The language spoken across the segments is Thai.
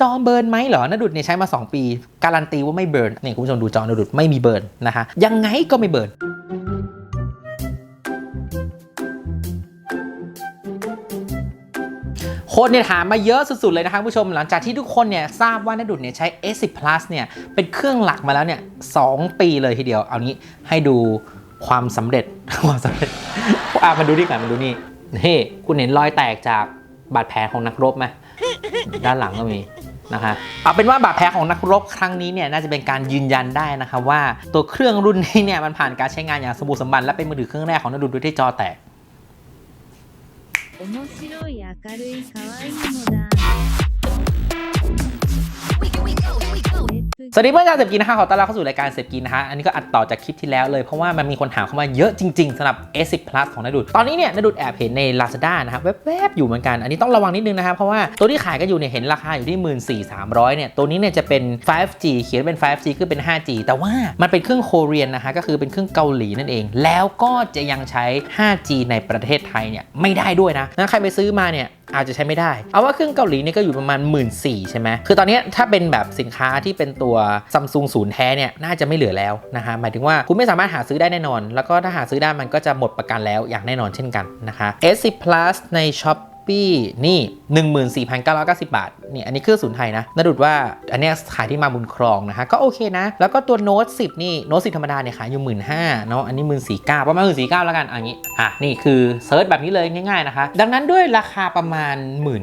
จอเบิร์นไหมเหรอนดุดเนี่ยใช้มา 2 ปี การันตีว่าไม่เบิร์นนี่คุณผู้ชมดูจอนดุดไม่มีเบิร์นนะคะยังไงก็ไม่เบิร์นคนเนี่ยถามมาเยอะสุดๆเลยนะคะคุณผู้ชมหลังจากที่ทุกคนเนี่ยทราบว่านดุดเนี่ยใช้ S10 Plus เนี่ยเป็นเครื่องหลักมาแล้วเนี่ยสองปีเลยทีเดียว เอานี้ให้ดูความสำเร็จความสำเร็จอะมาดูนี่ก่อนมาดูนี่นี่คุณเห็นรอยแตกจากบาดแผลของนักรบไหมด้านหลังก็มี นะคะเอาเป็นว่าบาดแผลของนักรบครั้งนี้เนี่ยน่าจะเป็นการยืนยันได้นะคะว่าตัวเครื่องรุ่นนี้เนี่ยมันผ่านการใช้งานอย่างสมบูรณ์สมบันและเป็นมือถือเครื่องแรกของนดุดด้วยที่จอแตก 面白い明るい可愛いのだ。 สวัสดีเพื่อนชาวเสพกินนะคะขอต้อนรับเข้าสู่รายการเสพกินนะคะอันนี้ก็อัดต่อจากคลิปที่แล้วเลยเพราะว่ามันมีคนถามเข้ามาเยอะจริง ๆสำหรับ S10 Plus ของนดุดตอนนี้เนี่ยนดุดแอบเห็นใน Lazada นะครับแวบๆอยู่เหมือนกัน อันนี้ต้องระวังนิดนึงนะครับเพราะว่าตัวที่ขายกันอยู่เนี่ยเห็นราคาอยู่ที่ 14,300เนี่ยตัวนี้เนี่ยจะเป็น 5G เขียนเป็น 5G คือเป็น 5G แต่ว่ามันเป็นเครื่องโคเรียนนะคะก็คือเป็นเครื่องเกาหลีนั่นเอง แล้วก็จะยังใช้ 5G ในประเทศไทยเนี่ยไม่ได้ด้วยนะนะใครไปซื้อมาเนี่ยอาจจะใช้ไม่ได้ เอาว่าเครื่องเกาหลีเนี่ยก็อยู่ประมาณ 1 4ื่นใช่ไหมคือตอนนี้ถ้าเป็นแบบสินค้าที่เป็นตัวซัมซุงศูนย์แท้เนี่ยน่าจะไม่เหลือแล้วนะคะ หมายถึงว่าคุณไม่สามารถหาซื้อได้แน่นอน แล้วก็ถ้าหาซื้อได้มันก็จะหมดประกันแล้วอย่างแน่นอนเช่นกันนะคะ S10 Plus ใน Shop ปี้นี่ 14,990 บาท นี่อันนี้คือศูนย์ไทยนะน่าดูดว่าอันเนี้ยขายที่มาบุญครองนะฮะก็โอเคนะ แล้วก็ตัวโน้ต10นี่โน้ต10ธรรมดาเนี่ยขายอยู่15,000เนาะอันนี้14,900ประมาณ14,900แล้วกันอันนี้อะนี่คือเซิร์ชแบบนี้เลยง่ายๆนะคะดังนั้นด้วยราคาประมาณ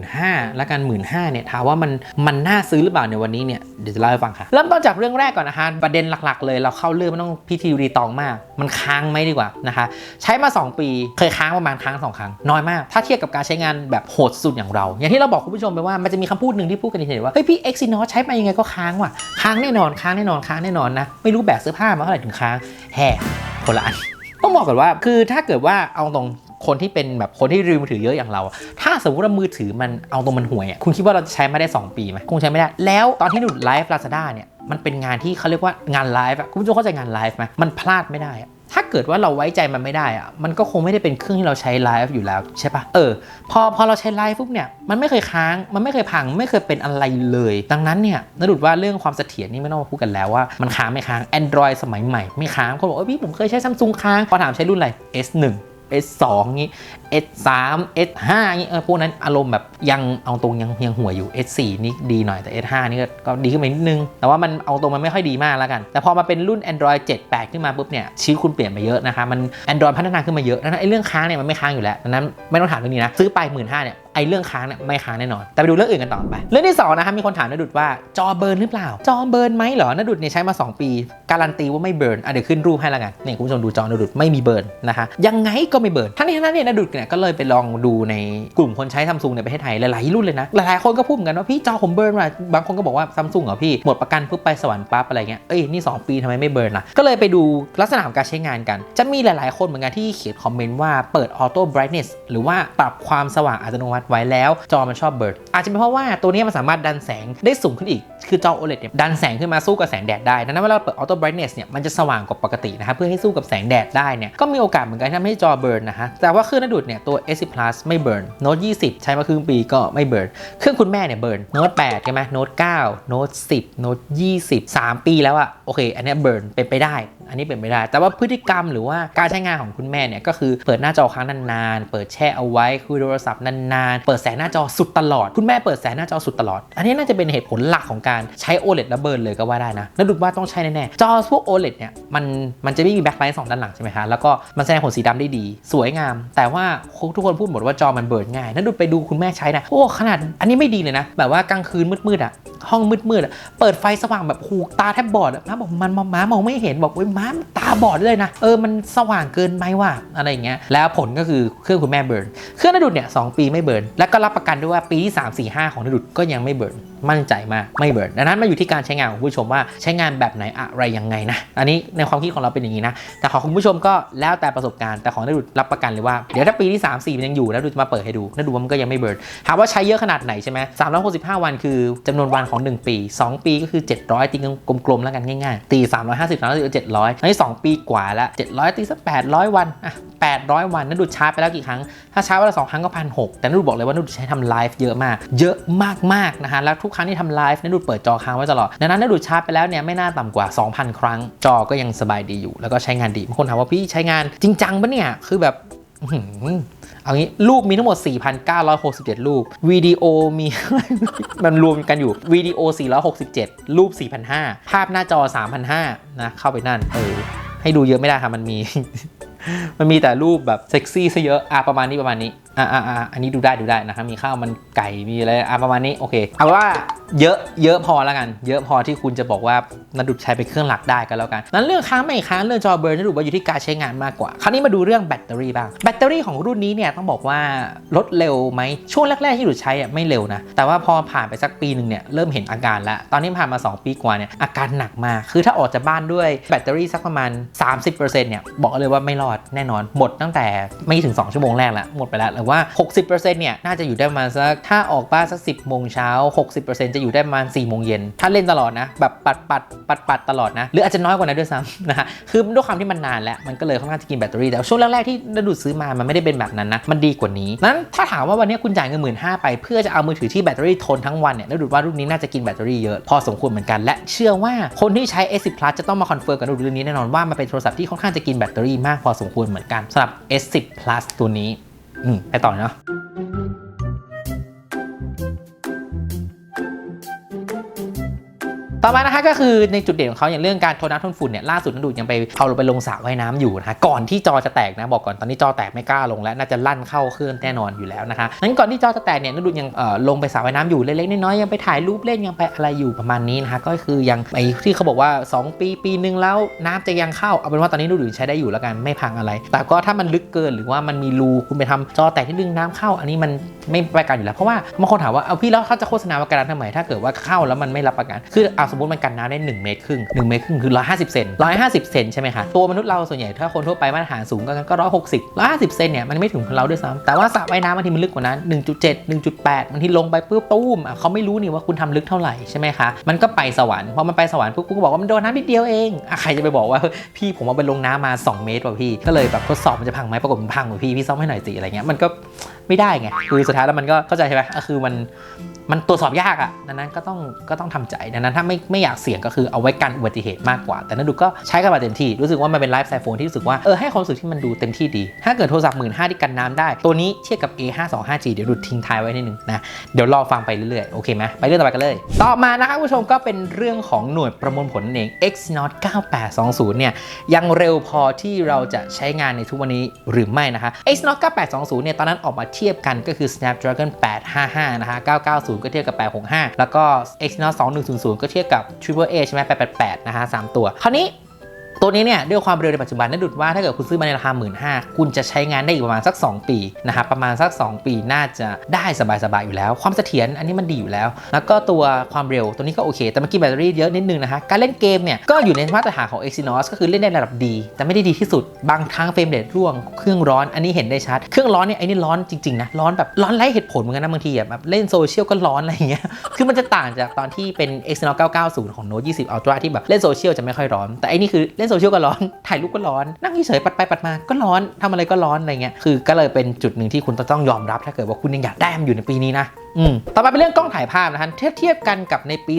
15,000แล้วกัน15,000เนี่ยถามว่ามันมันน่าซื้อหรือเปล่าในวันนี้เนี่ยเดี๋ยวจะเล่าให้ฟังค่ะเริ่มต้นจากเรื่องแรกก่อนนะคะประเด็นหลักๆ เลยเราเข้าเรื่องไม่ต้องพิธีรีตองมาก มันค้างไหมดีกว่านะคะ ใช้มา 2 ปีเคยค้างประมาณครั้งสองครั้งน้อยมาก ถ้าเทียบกับการใช้งานแบบโหดสุดอย่างเรา อย่างที่เราบอกคุณผู้ชมไปว่ามันจะมีคำพูดหนึ่งที่พูดกันเฉยๆว่าเฮ้ยพี่ Exynos ใช้ไปยังไงก็ค้างว่ะค้างแน่นอนค้างแน่นอนค้างแน่นอนนะไม่รู้แบกเสื้อผ้ามาเท่าไหร่ถึงค้างแห่คนละอันต้องบอกก่อนว่าคือถ้าเกิดว่าเอาตรงคนที่เป็นแบบคนที่รีวิวมือถือเยอะอย่างเรา ถ้าสมมติว่ามือถือมันเอาตรงมันห่วยอะคุณคิดว่าเราจะใช้มาได้ 2 ปีไหมคงใช้ไม่ได้ แล้วตอนที่หนูไลฟ์ลาซาด้าเนี่ยมันเป็นงานที่เขาเรียกว่างานไลฟ์อะคุณผู้ชมเข้าใจงานไลฟ์ไหมมันพลาดไม่ได้ ถ้าเกิดว่าเราไว้ใจมันไม่ได้อะมันก็คงไม่ได้เป็นเครื่องที่เราใช้ไลฟ์อยู่แล้วใช่ปะเออ พอพอเราใช้ไลฟ์ปุ๊บเนี่ย มันไม่เคยค้าง มันไม่เคยพัง ไม่เคยเป็นอะไรเลย ดังนั้นเนี่ยนดุดว่าเรื่องความเสถียรนี่ไม่ต้องมาพูดกันแล้วว่ามันค้างไม่ค้าง Android สมัยใหม่ไม่ค้าง คนบอกว่าพี่ผมเคยใช้ซัมซุงค้าง พอถามใช้รุ่นอะไร S1 S2 งี้ S3 S5 งี้เออพวกนั้นอารมณ์แบบยังเอาตรงยังยังหัวอยู่ S4 นี่ดีหน่อยแต่ S5 นี่ก็ดีขึ้นมานิดนึง แต่ว่ามันเอาตรงมันไม่ค่อยดีมากแล้วกัน แต่พอมาเป็นรุ่น Android 7 8 ขึ้นมาปุ๊บเนี่ยชีวิตคุณเปลี่ยนไปเยอะนะคะมัน Android พัฒนาขึ้นมาเยอะดังนั้นไอ้เรื่องค้างเนี่ยมันไม่ค้างอยู่แล้วดังนั้นไม่ต้องถามเรื่องนี้นะซื้อไปหมื่นห้าเนี่ยไอ้เรื่องค้างเนี่ยไม่ค้างแน่นอน แต่ไปดูเรื่องอื่นกันต่อไป เรื่องที่สองนะคะมีคนถามนดุดว่าจอเบิร์นหรือเปล่า จอเบิร์นไหมเหรอนดุดเนี่ยใช้มา 2 ปี การันตีว่าไม่เบิร์นอะเดี๋ยวขึ้นรูปให้แล้วกันนี่คุณผู้ชมดูจอนดุดไม่มีเบิร์นนะคะยังไงก็ไม่เบิร์นทั้งนี้ทั้งนั้นเนี่ยนดุดเนี่ยก็เลยไปลองดูในกลุ่มคนใช้ซัมซุงในประเทศไทยหลายๆรุ่นเลยนะ หลายๆคนก็พูดเหมือนกันว่าพี่จอผมเบิร์นว่ะบางคนก็บอกว่าซัมซุงเหรอพี่หมดประกันปุ๊บไปสวรรค์ปั๊บอะไรเงี้ยเอ้ยนี่ 2 ปีทำไมไม่เบิร์นล่ะ ก็เลยไปดูลักษณะของการใช้งานกัน จะมีหลายๆคนเหมือนกันที่เขียนคอมเมนต์ว่าเปิดออโต้ไบรท์เนสหรือว่าปรับความสว่างอัตโนมัติไว้แล้ว จอมันชอบเบิร์นอาจจะเป็นเพราะว่าตัวนี้มันสามารถดันแสงได้สูงขึ้นอีก คือจอ OLED เนี่ยดันแสงขึ้นมาสู้กับแสงแดดได้ดังนั้นเวลาเปิดออโต้ไบรท์เนสเนี่ยมันจะสว่างกว่าปกตินะครับเพื่อให้สู้กับแสงแดดได้เนี่ยก็มีโอกาสเหมือนกันที่ทำให้จอเบิร์นนะฮะแต่ว่าครื่นดุดเนี่ยตัว S10 Plus ไม่เบิร์นโน้ต20 ใช้มาครึ่งปีก็ไม่เบิร์นเครื่องคุณแม่เนี่ยเบิร์นโน้ต8ใช่ไหมโน้ต9โน้ต10โน้ต20 3 ปีแล้วอะโอเค อันนี้เบิร์นเป็นไปได้ อันนี้เป็นไม่ได้ แต่ว่าพฤติกรรมหรือว่าการใช้งานของคุณแม่เนี่ยก็คือเปิดหน้าจอค้างนานๆ เปิดแช่เอาไว้คุยโทรศัพท์นานๆ เปิดแสงหน้าจอสุดตลอด คุณแม่เปิดแสงหน้าจอสุดตลอด อันนี้น่าจะเป็นเหตุผลหลักของการใช้ OLED และเบิร์นเลยก็ว่าได้นะแล้วดูว่าต้องใช้แน่ๆจอพวก OLED เนี่ยมันมันจะไม่มีแบ็คไลท์สองด้านหลังใช่ไหมคะแล้วก็มันแสดงผลสีดำได้ดี สวยงาม แต่ว่าทุกคนพูดหมดว่าจอมันเบิร์นง่ายนั่นดูไปดูคุณแม่ใช้นะโอ้ขนาดอันนี้ไม่ดีเลยนะ แบบว่ากลางคืนมืดๆอะห้องมืดๆอะเปิดไฟสว่างแบบหูตาแทบบอดอะบอกมันม้ามองไม่เห็นบอกว้ยม้าตาบอดเลยนะ เออมันสว่างเกินไหมว่ะอะไรอย่างเงี้ยแล้วผลก็คือเครื่องคุณแม่เบิร์นเครื่องนดุดเนี่ยสปีไม่เบิร์นแล้วก็รับประกันด้วยว่าปีที่3 4 5 ของนดุดก็ยังไม่เบิร์น มั่นใจมากไม่เบิร์นดังนั้นมาอยู่ที่การใช้งานของผู้ชมว่าใช้งานแบบไหนอะไรยังไงนะ อันนี้ในความคิดของเราเป็นอย่างนี้นะ แต่ของคุณผู้ชมก็แล้วแต่ประสบการณ์แต่ของนดุรับประกันเลยว่าเดี๋ยวถ้าปีที่ 3 4 มันยังอยู่แล้วดูจะมาเปิดให้ดูนดุว่ามันก็ยังไม่เบิร์นถามว่าใช้เยอะขนาดไหนใช่ไหม365วันคือจำนวนวันของ 1 ปี 2 ปีก็คือ 700 ตีกลมๆแล้วกันง่ายๆ ตี350 350 700อันนี้2ปีกว่าล้ว700 ตีสัก800 วันอะ800 วันนั่นดูชาร์จไปแล้วกี่ครั้ง ถ้าชาร์จวันละ2ครั้งก็พันหแต่นั่นดูบอกเลยว่านั่นดูใช้ทำไลฟ์เยอะมาก เยอะมากๆนะฮะแล้วทุกทุกครั้งที่ทำไลฟ์นดูดเปิดจอค้างไว้ตลอดดังนั้นนดูดชาร์จไปแล้วเนี่ยไม่น่าต่ำกว่า 2,000 ครั้ง จอก็ยังสบายดีอยู่ แล้วก็ใช้งานดีบางคนถามว่าพี่ใช้งานจริงจังปะเนี่ยคือแบบเอางี้รูปมีทั้งหมด 4,967 รูปวิดีโอมี มันรวมกันอยู่วิดีโอ 467 รูป 4,500 ภาพหน้าจอ 3,500 นะ เข้าไปนั่น เออ ให้ดูเยอะไม่ได้ค่ะ มันมี มันมีแต่รูปแบบเซ็กซี่ซะเยอะ อะ ประมาณนี้ประมาณนี้ อะอะอะอันนี้ดูได้ดูได้นะครับมีข้าวมันไก่มีอะไรอะประมาณนี้โอเคเอาว่าเยอะเยอะพอแล้วกัน เยอะพอที่คุณจะบอกว่านันดุดใช้เป็นเครื่องหลักได้ก็แล้วกัน นั้นเรื่องค้างไม่ค้างเรื่องจอเบิร์นนันดุว่าอยู่ที่การใช้งานมากกว่า คราวนี้มาดูเรื่องแบตเตอรี่บ้าง แบตเตอรี่ของรุ่นนี้เนี่ยต้องบอกว่าลดเร็วไหมช่วงแรกๆที่ดุดใช้อะไม่เร็วนะ แต่ว่าพอผ่านไปสักปีหนึ่งเนี่ยเริ่มเห็นอาการแล้ว ตอนนี้ผ่านมา 2 ปีกว่าเนี่ยอาการหนักมาก คือถ้าออกจากบ้านด้วยแบตเตอรี่สักประมาณ 30%เนี่ยบอกเลยว่าไม่รอดแน่นอนหมดตั้งแต่ไม่ถึง 2 ชั่วโมงแรกแล้วหมดไปแล้วหรือว่า 60%เนี่ยน่าจะอยู่ได้มาสักถ้าออกบ้านสัก 10โมงเช้า 60%จะอยู่ได้ประมาณ4โมงเย็นถ้าเล่นตลอดนะ แบบปัดปัดปัดปัดตลอดนะ หรืออาจจะน้อยกว่านั้นด้วยซ้ำนะฮะคือด้วยความที่มันนานแล้ว มันก็เลยค่อนข้างจะกินแบตเตอรี่แต่ช่วงแรกๆที่นดูดซื้อมามันไม่ได้เป็นแบบนั้นนะมันดีกว่านี้นั้นถ้าถามว่าวันนี้คุณจ่ายเงินหมื่นห้าไปเพื่อจะเอามือถือที่แบตเตอรี่ทนทั้งวันเนี่ยนดูดว่ารุ่นนี้น่าจะกินแบตเตอรี่เยอะพอสมควรเหมือนกันและเชื่อว่าคนที่ใช้ S10 Plus จะต้องมาคอนเฟิร์มกับนดูดรุ่นนี้แน่นอนว่ามันเป็นโทรศัพท์ที่ค่อนข้างจะกินแบตเตอรี่มากพอสมควรเหมือนกันสำหรับ S10 Plus ตัวนี้ ไปต่อเนาะ ต่อมานะคะก็คือในจุดเด่นของเขาอย่างเรื่องการทนน้ำทนฝุ่นเนี่ยล่าสุดนันดูดยังไปเอาลงไปลงสระว่ายน้ำอยู่นะคะก่อนที่จอจะแตกนะบอกก่อนตอนนี้จอแตกไม่กล้าลงแล้วน่าจะลั่นเข้าเครื่องแน่นอนอยู่แล้วนะคะนั้นก่อนที่จอจะแตกเนี่ยนันดูดยังเอ่อลงไปสระว่ายน้ำอยู่เล็กๆน้อยๆยังไปถ่ายรูปเล่นยังไปอะไรอยู่ประมาณนี้นะคะก็คือยังไอที่เขาบอกว่า 2 ปีปีนึงแล้วน้ำจะยังเข้าเอาเป็นว่าตอนนี้นันดูดใช้ได้อยู่แล้วกันไม่พังอะไร แต่ก็ถ้ามันลึกเกินหรือว่ามันมีรูคุณไปทำจอแตกที่ดึงน้ำเข้า อันนี้มันไม่ประกันอยู่แล้วเพราะว่าบางคนถามว่าเอาพี่แล้วเขาจะโฆษณาประกันทำไมถ้าเกิดว่าเข้าแล้วมันไม่รับประกันคือเอาสมมมติมันกันน้ำได้ 1 เมตรครึ่ง1เมตรครึ่งคือ 150 เซน150 เซนใช่ไหมคะตัวมนุษย์เราส่วนใหญ่ถ้าคนทั่วไปมาตรฐานสูงก็ก็160 150 เซนเนี่ยมันไม่ถึงเราด้วยซ้ำแต่ว่าสระว่ายน้ำบางทีมันลึกกว่านั้น 1.7 1.8บางทีลงไปปุ๊บตู้มเขาไม่รู้นี่ว่าคุณทำลึกเท่าไหร่ใช่ไหมคะมันก็ไปสวรรค์พอมันไปสวรรค์ปุ๊บกูก็บอกว่ามันโดนน้ำนิดเดียวเองอะใครจะไปบอกว่าพี่ผมเอาไปลงน้ำมา 2 เมตรว่ะพี่ ก็เลยแบบทดสอบมันจะพังไหมปรากฏมันพังว่ะพี่พี่ซ่อมให้หน่อยสิอะไรเงี้ยมันก็ไม่ได้ไงคือสุดท้ายแล้วมันก็เข้าใจใช่ไหมก็คือมัน มันตรวจสอบยากอะ่ะดังนั้นก็ต้องก็ต้องทำใจดังนั้นถ้าไม่ไม่อยากเสี่ยงก็คือเอาไว้กันอุบัติเหตุมากกว่า แต่นั่นดูก็ใช้กันมาเต็มที่ รู้สึกว่ามันเป็นไลฟ์สไตล์โฟนที่รู้สึกว่า เออ ให้ความรู้สึกที่มันดูเต็มที่ดี ถ้าเกิดโทรศัพท์หมื่นห้าที่กันน้ำได้ ตัวนี้เทียบกับ A525G เดี๋ยวดูทิ้งท้ายไว้นิดนึงนะ เดี๋ยวรอฟังไปเรื่อยๆ โอเคไหมไปเรื่องต่อไปกันเลย ต่อมานะครับคุณผู้ชมก็เป็นเรื่องของหน่วยประมวลผลนั่นเอง Exynos 9820 เนี่ยยังเร็วพอที่เราจะใช้งานในทุกวันนี้หรือไม่นะคะ Exynos 9820 เนี่ยตอนนั้นออกมาเทียบกันก็คือ Snapdragon 855 นะคะ990ก็เทียบกับ 865 แล้วก็ Exynos 2100 ก็เทียบกับ Triple A ใช่ไหม888 นะฮะ3ตัว คราวนี้ ตัวนี้เนี่ยด้วยความเร็วในปัจจุบันนั่นดูดว่าถ้าเกิดคุณซื้อมาในราคา 1 5ื่นคุณจะใช้งานได้อีกประมาณสัก 2 ปีนะครับประมาณสัก 2 ปีน่าจะได้สบายๆอยู่แล้ว ความเสถียรอันนี้มันดีอยู่แล้ว แล้วก็ตัวความเร็วตัวนี้ก็โอเค แต่เมื่อกี้แบตเตอรี่เยอะนิดนึงนะคะการเล่นเกมเนี่ยก็อยู่ในมาตรฐานของ Exynos ก็คือเล่นได้ระดับดี แต่ไม่ได้ดีที่สุดบางครั้งเฟรมเรทร่วงเครื่องร้อนอันนี้เห็นได้ชัดเครื่องร้อนเนี่ยไอ้นี่ร้อนจริงๆนะร้อนแบบร้อนไร้เหตุผลเหมือนกันนะบางทีแบบเล่นโซเชียลก็ร้อนอะไรอย่างเงี้ยคือมันจะต่างจากตอนที่เป็น Exynos 990 ของ Note 20 Ultra ที่แบบเล่นโซเชียลจะไม่ค่อยร้อนแต่ไอ้นี่คือเล่นโซเชียลก็ร้อน ถ่ายรูปก็ร้อน นั่งเฉยปัดไปปัดมาก็ร้อนทำอะไรก็ร้อนอะไรเงี้ย คือก็เลยเป็นจุดหนึ่งที่คุณต้องยอมรับ ถ้าเกิดว่าคุณยังอยากได้มันอยู่ในปีนี้นะอืมต่อมาเป็นเรื่องกล้องถ่ายภาพนะฮะเทียบเทียบกันกับในปี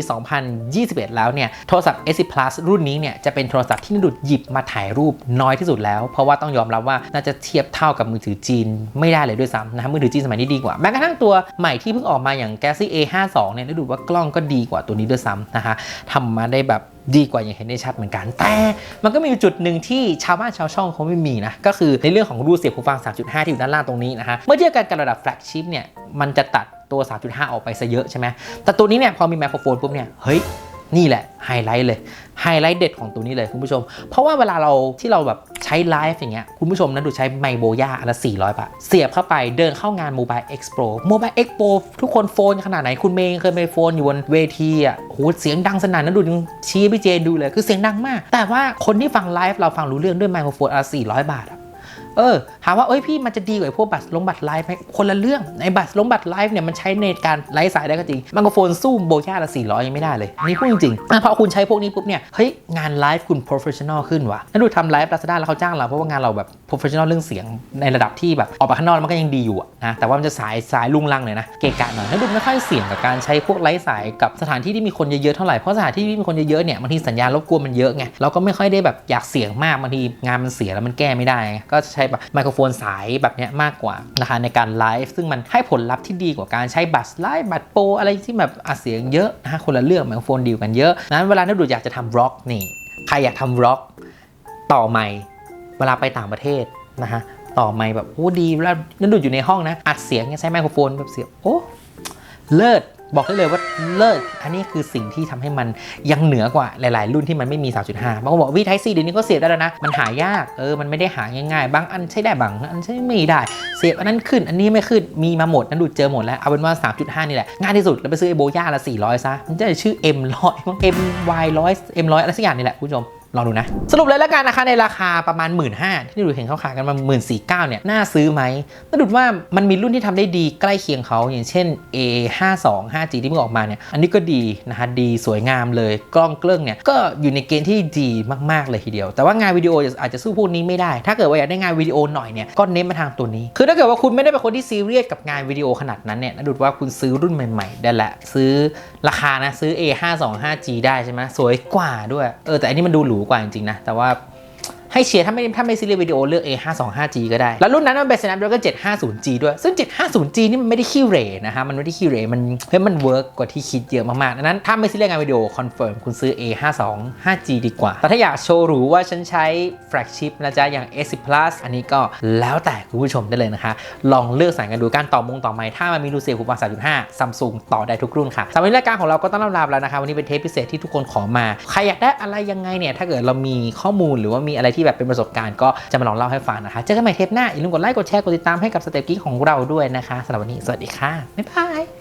2021 แล้วเนี่ย โทรศัพท์ S10 Plus รุ่นนี้เนี่ยจะเป็นโทรศัพท์ที่นดุดหยิบมาถ่ายรูปน้อยที่สุดแล้ว เพราะว่าต้องยอมรับว่าน่าจะเทียบเท่ากับมือถือจีนไม่ได้เลยด้วยซ้ำนะฮะมือถือจีนสมัยนี้ดีกว่า แม้กระทั่งตัวใหม่ที่เพิ่งออกมาอย่าง Galaxy A52 เนี่ยนดุดว่ากล้องก็ดีกว่าตัวนี้ด้วยซ้ำนะฮะทำมาได้แบบ ดีกว่าอย่างเห็นได้ชัดเหมือนกัน แต่มันก็มีจุดหนึ่งที่ชาวบ้านชาวช่องเขาไม่มีนะ ก็คือในเรื่องของรูเสียบหูฟัง 3.5 ที่อยู่ด้านล่างตรงนี้นะฮะ เมื่อเทียบกันกับระดับแฟลกชิพเนี่ย มันจะตัดตัว 3.5 ออกไปซะเยอะใช่ไหมแต่ตัวนี้เนี่ยพอมีไมโครโฟนปุ๊บเนี่ย เฮ้ย นี่แหละไฮไลท์เลยไฮไลท์เด็ดของตัวนี้เลยคุณผู้ชม เพราะว่าเวลาเราที่เราแบบใช้ไลฟ์อย่างเงี้ยคุณผู้ชมนั้นดูใช้ไมโบย่าอันละ 400 บาท เสียบเข้าไปเดินเข้างาน Mobile Expo Mobile Expo ทุกคนโฟนขนาดไหน คุณเมย์เคยไปโฟนอยู่บนเวทีอะโหเสียงดังสนั่นนั้นดูชี้พี่เจนดูเลยคือเสียงดังมาก แต่ว่าคนที่ฟังไลฟ์เราฟังรู้เรื่องด้วยไมโครโฟนอันละ400 บาท เออถามว่าเอ้ยพี่มันจะดีกว่าพวกบัตรลงบัตรไลฟ์ไหมคนละเรื่องในบัตรลงบัตรไลฟ์เนี่ยมันใช้ในการไลฟ์สายได้ก็จริงมันก็โฟนสู้โบย่าละ400ยังไม่ได้เลยนี่พูดจริงๆพอคุณใช้พวกนี้ปุ๊บเนี่ยเฮ้ยงานไลฟ์คุณ professional ขึ้นว่ะนั่นดูทำไลฟ์ลาซาด้าแล้วเขาจ้างเราเพราะว่างานเราแบบ professional เรื่องเสียงในระดับที่แบบออกไปข้างนอกมันก็ยังดีอยู่นะแต่ว่ามันจะสายสายลุงลังหน่อยนะเกะกะหน่อยนั่นดูไม่ค่อยเสี่ยงกับการใช้พวกไลฟ์สายกับสถานที่ที่มีคนเยอะๆเท่าไหร่เพราะสถานที่ที่มีคนเยอะๆเนี่ยบางทีสัญญาณรบกวนมันเยอะไงเราก็ไม่ค่อยได้แบบอยากเสียงมากบางทีงานมันเสียแล้วมันแก้ไม่ได้ก็ใช้แบบไมโครโฟนสายแบบนี้มากกว่านะคะในการไลฟ์ซึ่งมันให้ผลลัพธ์ที่ดีกว่าการใช้บัตรไลฟ์บัตรโปรอะไรที่แบบอัดเสียงเยอะนะฮะคนละเรื่องไมโครโฟนดีลกันเยอะนั้นเวลานักดูอยากจะทำร็อกนี่ใครอยากทำร็อกต่อไมค์เวลาไปต่างประเทศนะฮะต่อไมค์แบบโอ้ดีแล้วนักดูอยู่ในห้องนะ อัดเสียงใช้ไมโครโฟนแบบเสียงโอ้เลิศ บอกได้เลยว่าเลิศอันนี้คือสิ่งที่ทำให้มันยังเหนือกว่าหลาย ๆ รุ่นที่มันไม่มี 3.5บางคนบอกวิไทซีเดี๋ยวนี้ก็เสียบได้แล้วนะ มันหายากเออมันไม่ได้หาง่าย ๆ บางอันใช้ได้บางอันใช้ไม่ได้ เสียบอันนั้นขึ้น อันนี้ไม่ขึ้นมีมาหมดนั้นดูเจอหมดแล้วเอาเป็นว่า 3.5 นี่แหละง่ายที่สุดแล้วไปซื้อไอโบย่าละ400ซะมันจะชื่อ M100 มั้ง MY 100 M100 อะไรสักอย่างนี่แหละคุณผู้ชม ลองดูนะ สรุปเลยแล้วกันนะคะในราคาประมาณ 1 5ื่นที่ดูเห็นเขาขายกันมา 1 4 9 0 0เนี่ยน่าซื้อไหมน่าดูว่ามันมีรุ่นที่ทำได้ดีใกล้เคียงเขาอย่างเช่น A52 5G ที่เพิ่งออกมาเนี่ยอันนี้ก็ดีนะคะดีสวยงามเลยกล้องเกลิ้งเนี่ยก็อยู่ในเกณฑ์ที่ดีมากๆเลยทีเดียว แต่ว่างานวิดีโออาจจะสู้พวกนี้ไม่ได้ ถ้าเกิดว่าอยากได้งานวิดีโอหน่อยเนี่ยก็เน้นมาทางตัวนี้ คือถ้าเกิดว่าคุณไม่ได้เป็นคนที่ซีเรียสกับงานวิดีโอขนาดนั้นเนี่ยน่าดูว่าคุณซื้อรุ่นใหม่ๆได้แหละซื้อราคานะซื้อ A52 5G ได้ใช่ไหมสวยกว่าด้วยเออแต่อันนี้มันดูหรูกว่าจริงๆนะ แต่ว่า ให้เชียร์ถ้าไม่ถ้าไม่ซีเรียสวิดีโอเลือก A525G ก็ได้ แล้วรุ่นนั้นมันเป็น Snapdragon 750G ด้วย ซึ่ง 750G นี่มันไม่ได้ขี้เหร่นะฮะ มันไม่ได้ขี้เหร่มันเฮ้ยมันเวิร์กกว่าที่คิดเยอะมากๆดังนั้นถ้าไม่ซีเรียสงานวิดีโอคอนเฟิร์มคุณซื้อ A525G ดีกว่า แต่ถ้าอยากโชว์หรูว่าฉันใช้แฟลกชิพนะจ๊ะ อย่าง S10 Plus อันนี้ก็แล้วแต่คุณผู้ชมได้เลยนะคะ ลองเลือกสายกันดูการต่อมงต่อไมค์ถ้ามันมีรูเสียบหูฟัง3.5 Samsung ต่อได้ทุกรุ่นค่ะสำหรับรายการของเราก็ต้องลาแล้วนะคะวันนี้เป็นเทปพิเศษที่ทุกคนขอมา ใครอยากได้อะไรยังไงเนี่ยถ้าเกิดเรามีข้อมูลหรือว่ามีอะไรที่แบบเป็นประสบการณ์ก็จะมาลองเล่าให้ฟังนะคะ เจอกันใหม่เทปหน้าอย่าลืมกดไลค์กดแชร์กดติดตามให้กับสเต็ปกิ๊กของเราด้วยนะคะสำหรับวันนี้สวัสดีค่ะบ๊ายบาย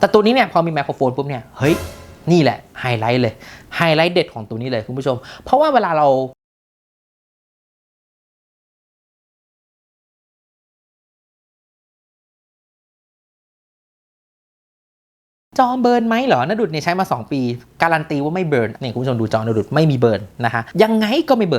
แต่ตัวนี้เนี่ยพอมีไมโครโฟนปุ๊บเนี่ยเฮ้ยนี่แหละไฮไลท์เลยไฮไลท์เด็ดของตัวนี้เลยคุณผู้ชม เพราะว่าเวลาเราจอเบิร์นไหมเหรอนดุดเนี่ยใช้มา 2 ปี การันตีว่าไม่เบิร์นนี่คุณผู้ชมดูจอนดุดไม่มีเบิร์นนะคะยังไงก็ไม่เบิร์น